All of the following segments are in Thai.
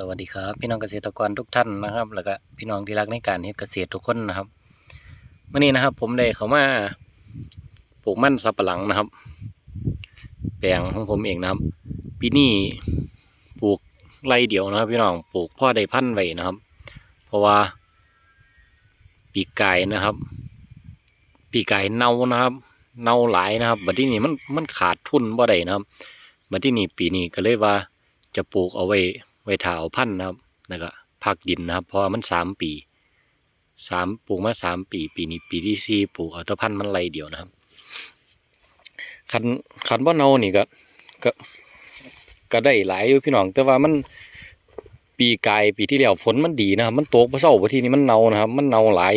สวัสดีครับ พี่น้องเกษตรกรทุกท่านนะครับ แล้วก็พี่น้องที่รักในการเฮ็ดเกษตรทุกคนนะครับวันนี้นะครับ ผมได้เขามาปลูกมันสับปะหลังนะครับ แปลงของผมเองนะครับปีนี้ปลูกไรเดียวนะครับ พี่น้องปลูกพ่อได้พันไว้นะครับ เพราะว่าปีกไก่นะครับ ปีกไก่เน่านะครับ เน่าหลายนะครับบัดที่นี้มันมันขาดทุนบ่ได้นะครับบัดที่นี้ปีนี้ก็เลยว่าจะปลูกเอาไว้ ไว้ถาเอาพันธุ์นะครับแล้วก็พักดินนะครับ เพราะมันสามปีสามปลูกมาสามปี ปีนี้ปีที่สี่ปลูกเอาแตะพันธุ์มันไรเดียวนะครับคันคันว่าเนานี่ก็ก็ก็ได้หลายอยู่พี่น้องแต่ว่ามันปีกายปีที่แล้วฝนมันดีนะครับ มันตกมาเศร้าพอทีนี้มันเนานะครับ มันเนาหลาย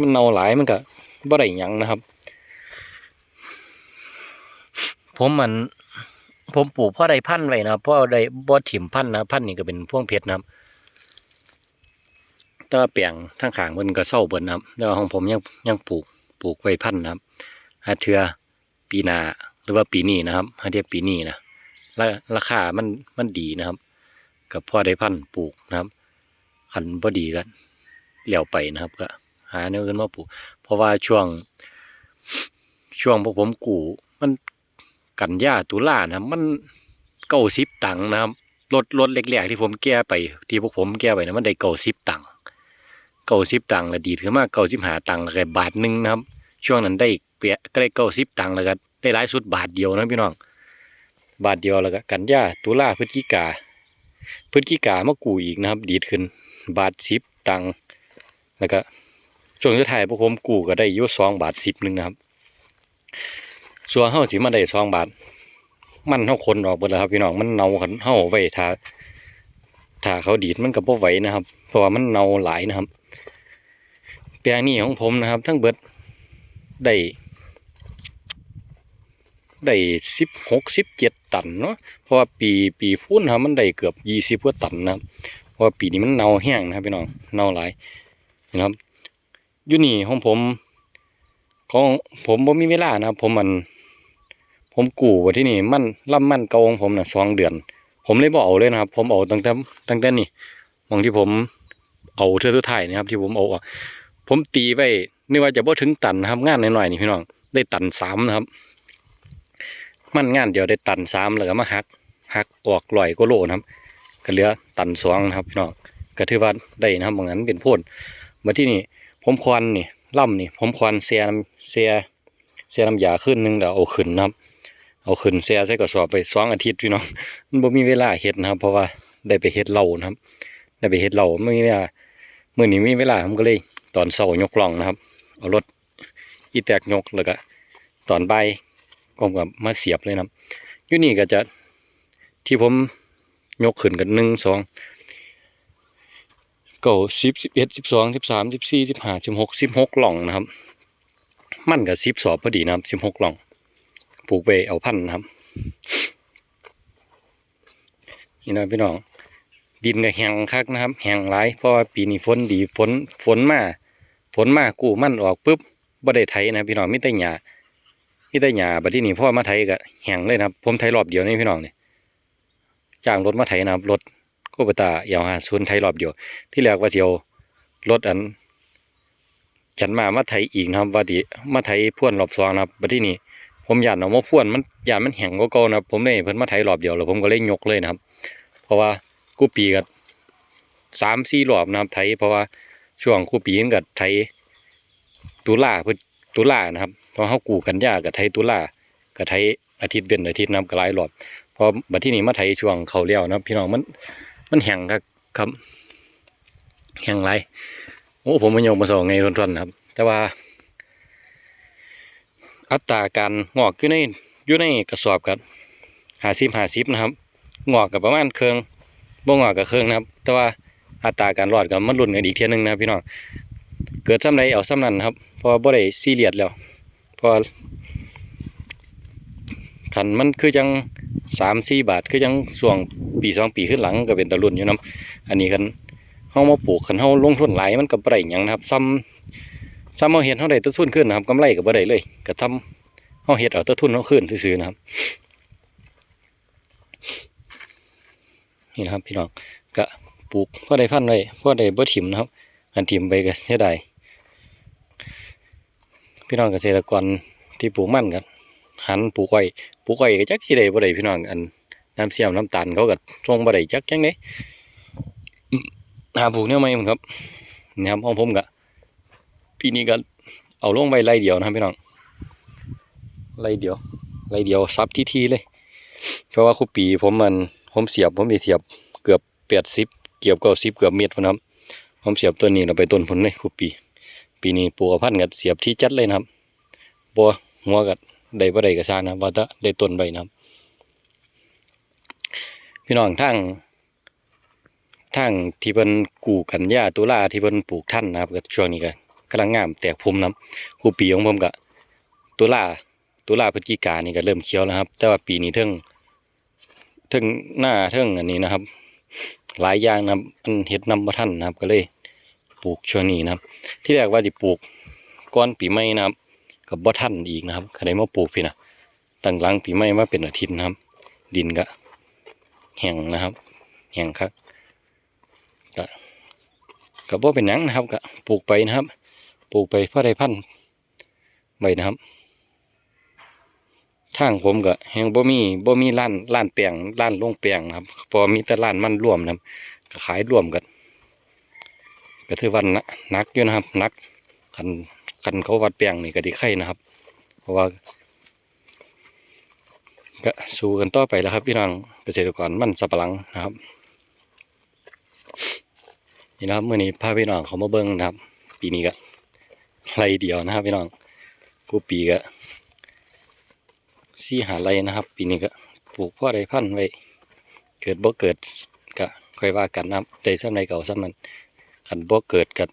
มันเนาหลายมันก็บ่ได้หยังนะครับ ผมมัน ผมปลูกพ่อได้พันธุ์ไว้นะครับพ่อได้บ่ถิ่มพันธุ์นะพันธุ์นี่ก็เป็นพ่วงเพชรนะครับแต่ว่าแปลงทั้งขางมันก็เศร้าเบิดนะครับแต่ว่าของผมยังยังปลูกปลูกไว้พันธุ์นะครับหาเทือปีนาหรือว่าปีนี้นะครับหาเทียปีนี้นะและราคามันมันดีนะครับ กับพ่อได้พันธุ์ปลูกนะครับคันบ่ดีก็เหลี่ยวไปนะครับ ก็ หาแนวอื่นมาปลูก เพราะว่าช่วง ช่วงพวกผมกูมัน กันยาตุลานะมันเก้าสิบตังค์นะครับรถรถเล็กๆที่ผมแก้ไป ที่พวกผมแก้ไปนะมันได้เก้าสิบตังค์เก้าสิบตังค์ล้วดีดขึ้นมาเก้าสิบหาตังค์แล้วก็บาทหนึ่งนะครับ ช่วงนั้นได้เปียก็ได้เก้าสิบตังค์แล้วก็ได้หลายสุดบาทเดียวนะพี่น้อง บาทเดียวแล้วก็กันยาตุลาพฤศจิกาพฤศจิกามากูอีกนะครับ ดีดขึ้น บาทสิบตังค์แล้วก็ช่วงสุดท้ายพวกผมกูก็ได้ยุ่สองบาทสิบหนึ่งนะครับ ส่วนเฮาสิมาได้สองบาท มันเฮาคนออกเบิดแล้วครับพี่น้องมันเน่าคันเฮาเอาไว้ถ้าถ้าเขาดีดมันก็บ่ไหวนะครับ เพราะว่ามันเน่าหลายนะครับ แปลงนี้ของผมนะครับ ทั้งเบิดได้ได้สิบหกสิบเจ็ดตันเนาะเพราะว่าปีปีฟุ้นครับมันได้เกือบยี่สิบกว่าตันนะครับเพราะว่าปีนี้มันเน่าแห้งนะครับพี่น้องเน่าหลายนะครับอยู่นี่ของผม ของผมบ่มีเวลานะครับ ผมมัน ผมกู้ไว้ที่นี่มันล่ำมันเกาของผมน่ะสองเดือน ผมเลยบ่เอาเลยนะครับ ผมเอาตั้งแต่ตั้งแต่นี่มองที่ผมเอาเทือสุดท้ายนะครับ ที่ผมเอาผมตีไว้นึกว่าจะบ่ถึงตันนะครับ งานหน่อยๆนี่พี่น้องได้ตันสามนะครับ มันงานเดียวได้ตันสามแล้วก็มาหักหักออกลอยก็โลนะครับก็เหลือตันสองนะครับพี่น้องก็ถือว่าได้นะครับบางนั้นเป็นพ่นมาที่นี่ผมควันนี่ ล่ำนี่ผมควันเสียเสียเสียน้ำยาขึ้นหนึงแล้วเอาขึ้นนะครับ เอาขึ้นเสียใส่กระสอบไปสองอาทิตย์พี่น้องมันบ่มีเวลาเฮ็ดนะครับ เพราะว่าได้ไปเฮ็ดเหล้านะครับ ได้ไปเฮ็ดเหล้าไม่มีเวลามื้อนี้มีเวลาผมก็เลย ตอนเช้ายกกล่องนะครับ เอารถอีแตกยกแล้วก็ตอนใบ่ายผมก็มาเสียบเลยนะครับอยู่นี่ก็จะที่ผมยกขึ้นกันหนึ่งสอง เก้าสิบสิบเอ็ดสิบสองสิบสามสิบสี่สิบห้าสิบหกสิบหกหล่องนะครับ มันกับสิบสอบพอดีนะครับสิบหกหล่องปลูกไปเอาพันนะครับ นี่นะพี่น้อง ดินก็แห้งคักนะครับแห้งหลายเพราะว่าปีนี้ฝนดีฝนฝนมาฝนมากู้มันออกปุ๊บบ่ได้ไถนะพี่น้องมีแต่หญ้ามีแต่หญ้าบัดที่นี่พ่อมาไถก็แห้งเลยนะครับ ผมไถรอบเดียวนี่พี่น้องเนี่ยจ้างรถมาไถนะครับรถ โกบตาเอวหาศูนย์ไถรอบเดียว ที่แรกว่าเจียวรถอัน ฉันมามาไถอีกนะครับว่าดิมาไถพ่วนรอบสองนะครับบัดที่นี่ผมอยากเอามาพ่วนมันอยากมันแห้งกว่าเก่านะครับผมเลยเพิ่นมาไถรอบเดียวแล้วผมก็เลยยกเลยนะครับ เพราะว่ากูปีกับสามสี่รอบนะครับไถเพราะว่าช่วงกูปีนกับไถตุลาเพิ่นตุลานะครับเพราะเขากูกันยากับไถตุลากับไถอาทิตย์เว้นอาทิตย์นะครับก็หลายรอบพอบัดที่นี้มาไถช่วงเขาเลี้ยวนะครับพี่น้องมัน มันแห้งครับครับแห้งไรโอ้ผมมันยกมาสองไงทนๆนครับ แต่ว่า อัตราการงอกอยู่ในอยู่ในกระสอบกับหาสิบหาสิบนะครับ งอกกับประมาณเครื่องบ่งอกกับเครื่องนะครับ แต่ว่าอัตราการรอดกับมันรุ่นกันอีกเทียหนึงนะครับพี่น้องเกิดซ้ำใดเอาซ้ำนั้นครับเพราะว่าบ่ได้ซีเรียสแล้วเพราะ ขันมันคือจังสามสี่บาทคือจังช่วงปีสองปีขึ้นหลังก็เป็นตะรุ่นอยู่นํอันนี้กันเฮามาปลูกคันเฮาลงทุนหลายมันก็บได้หยังนะครับ ซ้ำซ้ำเฮาเฮ็ดเฮาได้ต้นทุนขึ้นนะครับกำไรก็บ่ได้เลยก็ทำเฮาเฮ็ดเอาต้นทุนเฮาขึ้นซื่อนะครับนี่นะครับพี่น้องก็ปลูกพ่อได้พันไว้พ่อได้บ่ถิ่มนะครับ อันถิ่มไปก็เสียดายพี่น้องเกษตรกรที่ปลูกมันกัน หันปลูกไว้ปลูกไว้ก็จักสิได้บ่ได้พี่น้องอันน้ำเสียมน้ำตาลเขาก็ส่งบ่ได้จักจังไดหาปลูกแนวใหม่พุ่นครับนี่ครับของผมก็ปีนี้ก็เอาลงไว้ไร่เดียวนะครับพี่น้องไร่เดียวไร่เดียวซับที่ทีเลย เพราะว่าคุปีผมมันผมเสียบผมมีเสียบเกือบแปดสิบเกือบเก้าสิบเกือบเมตรพุ่นครับผมเสียบตัวนี้เราไปต้นผลเลยคุปี ปีนี้ปลูกกับพันธุ์กับเสียบที่จัดเลยนะครับบัวหัวกับ ได้บ่ได้ก็สร้างนะว่าแตะได้ต้นใบนะครับ พี่น้องทั้งทั้งที่เพิ่นกู่กันหญ้าตุลาที่เพิ่นปลูกท่านนะครับก็ช่วงนี้ก็กำลังงามแตกพุ่มนะครับคุปีของผมก็ตุลาตุลาพฤศจิกานี่ก็เริ่มเขียวแล้วครับ แต่ว่าปีนี้เทิงเทิงหน้าเทิงอันนี้นะครับ หลายอย่างนะครับอันเฮ็ดนำบ่ทันนะครับ ก็เลยปลูกช่วงนี้นะครับ ที่แรกว่าสิปลูกก่อนปีใหม่นะครับ กับบ่ทันอีกนะครับก็ได้มาปลูกพี่นะตั้งหลังปีใหม่มาเป็นอาทิตย์นะครับ ดินก็แห้งนะครับแห้งครับก็ก็บ่เป็นหยังนะครับก็ปลูกไปนะครับ ปลูกไปเพื่อได้พันธุ์ใบนะครับทางผมก็แฮงบ่มีบ่มีร้านร้านแปลงร้านลงแปลงนะครับพอมีแต่ร้านมันรวมนะครับก็ขายรวมกันก็ถือว่านักนักอยู่นะครับนักคัน คันเขาวัดแปลงนี่ก็ดีไข่นะครับ เพราะว่าก็สู้กันต่อไปแล้วครับพี่น้องเกษตรกรมันสับปะหลังนะครับนี่นะครับเมื่อนี้พาพี่น้องเขามาเบิ้งนะครับ ปีนี้ก็ไรเดียวนะครับ พี่น้องกูปีก็สี่หาไรนะครับ ปีนี้ก็ปลูกพ่อได้พันธุ์ไว้เกิดบ่เกิดก็ค่อยว่ากันนะครับได้ซ้ำใดเก่าซ้ำนั้นขันบ่เกิดกับ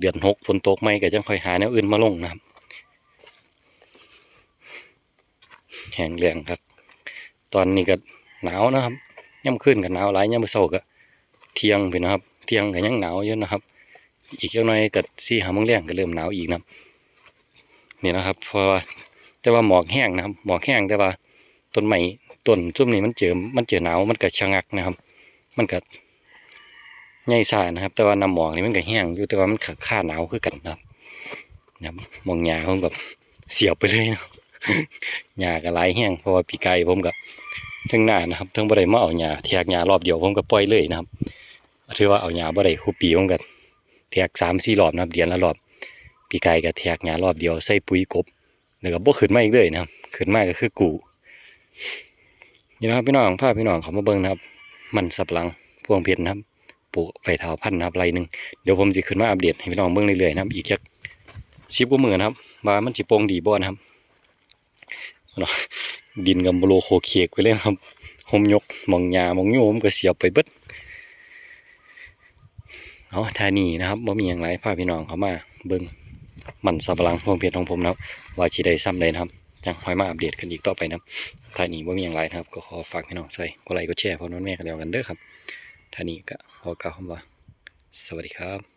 เดือนหกฝนตกไม่ก็จังค่อยหาแนวอื่นมาลงนะครับแห้งแรงครับ ตอนนี้ก็หนาวนะครับย่ำขึ้นกับหนาวหลายย่ำเช้าก็เที่ยงไปนะครับ เที่ยงก็ยังหนาวอยู่นะครับ อีกเจ้าหน่อยก็สี่หาโมงแรงก็เริ่มหนาวอีกนะนี่นะครับเพราะว่าแต่ว่าหมอกแห้งนะครับ หมอกแห้งแต่ว่าต้นไม้ต้นซุ่มนี้มันเจอมันเจอหนาวมันก็ชะงักนะครับ มันก็ ใหญ่ซ่านะครับ แต่ว่าน้ำหมอกนี่มันก็แห้งอยู่แต่ว่ามันค่าหนาวคือกันนะครับนะครับมองหญ้าผมแบบเสียบไปเลยนะหญ้าก็หลแห้งเพราะว่าปีไก่ผมก็ทั้งหน้านะครับทั้งบ่ได้มาเอาหญ้าแทกหญ้ารอบเดียวผมก็ปล่อยเลยนะครับถือว่าเอาหญ้าบ่ได้คู่ปีผมก็แทกสามสี่รอบนะครับเดือนละรอบปีไก่ก็แทกหญ้ารอบเดียวใส่ปุ๋ยกบแล้วก็บ่ขึ้นมาอีกเลยนะครับขึ้นมาก็คือกูนี่นะครับพี่น้องพาพพี่น้องเขามาเบิ่งนะครับ มันสับหลังพวงเพชรนะครับ ปลูกไฟเท้าพันธุ์นะครับไรหนึ่งเดี๋ยวผมจะขึ้นมาอัปเดตให้พี่น้องเบิ่งเรื่อยๆนะครับ อีกจักชิบกว่ามือนะครับว่ามันสิโปร่งดีบ่นะครับเนาะดินกับโบโลโคเคียกไปเลยครับผมยกมองหญ้ามองโยมก็เสียบไปเบิดเอาท่านี้นะครับบ่มีอย่างไรพาพี่น้องเขามาเบิ่งมันสับหลังพวงเพชรของผมนะครับว่าชีได้ซ้ำได้นะครับยังคอยมาอัปเดตกันอีกต่อไปนะท่านี้ว่ามีอย่างไรนะครับ ก็ขอฝากพี่น้องใส่กดไลค์กดแชร์พร้อมน้องแม่กันแล้วกันเด้อครับ ท่านี้ก็ขอกล่าวคำว่า สวัสดีครับ